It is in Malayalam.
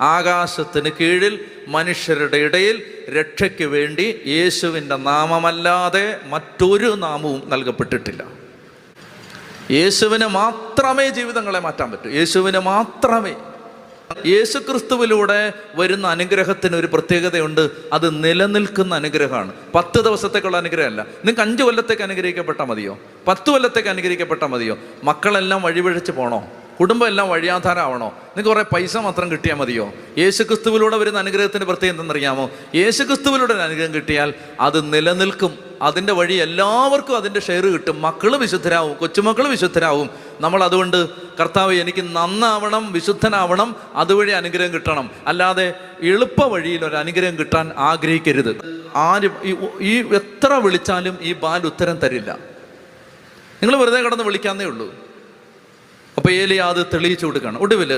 ആകാശത്തിന് കീഴിൽ മനുഷ്യരുടെ ഇടയിൽ രക്ഷയ്ക്ക് വേണ്ടി യേശുവിന്റെ നാമമല്ലാതെ മറ്റൊരു നാമവും നൽകപ്പെട്ടിട്ടില്ല. യേശുവിന് മാത്രമേ ജീവിതങ്ങളെ മാറ്റാൻ പറ്റൂ. യേശുവിന് മാത്രമേ. യേശു ക്രിസ്തുവിലൂടെ വരുന്ന അനുഗ്രഹത്തിന് ഒരു പ്രത്യേകതയുണ്ട്. അത് നിലനിൽക്കുന്ന അനുഗ്രഹമാണ്. പത്ത് ദിവസത്തേക്കുള്ള അനുഗ്രഹമല്ല. നിങ്ങൾക്ക് അഞ്ച് കൊല്ലത്തേക്ക് അനുഗ്രഹിക്കപ്പെട്ടാൽ മതിയോ? പത്ത് കൊല്ലത്തേക്ക് അനുഗ്രഹിക്കപ്പെട്ടാൽ മതിയോ? മക്കളെല്ലാം വഴിപിഴച്ച് പോണോ? കുടുംബം എല്ലാം വഴിയാധാരമാവണോ? നിങ്ങൾക്ക് കുറേ പൈസ മാത്രം കിട്ടിയാൽ മതിയോ? യേശു ക്രിസ്തുവിലൂടെ വരുന്ന അനുഗ്രഹത്തിന്റെ പ്രത്യേകം എന്തെന്നറിയാമോ? യേശു ക്രിസ്തുവിലൂടെ ഒരു അനുഗ്രഹം കിട്ടിയാൽ അത് നിലനിൽക്കും. അതിന്റെ വഴി എല്ലാവർക്കും അതിന്റെ ഷെയർ കിട്ടും. മക്കൾ വിശുദ്ധരാവും കൊച്ചുമക്കൾ വിശുദ്ധരാവും. നമ്മൾ അതുകൊണ്ട് കർത്താവ് എനിക്ക് നന്നാവണം വിശുദ്ധനാവണം അതുവഴി അനുഗ്രഹം കിട്ടണം. അല്ലാതെ എളുപ്പ വഴിയിൽ ഒരു അനുഗ്രഹം കിട്ടാൻ ആഗ്രഹിക്കരുത്. ആരും ഈ എത്ര വിളിച്ചാലും ഈ ബാൽ ഉത്തരം തരില്ല. നിങ്ങൾ വെറുതെ കടന്ന് വിളിക്കാന്നേ ഉള്ളൂ. അപ്പോൾ ഏലിയ അത് തെളിയിച്ചു കൊടുക്കുകയാണ്. ഒടുവിൽ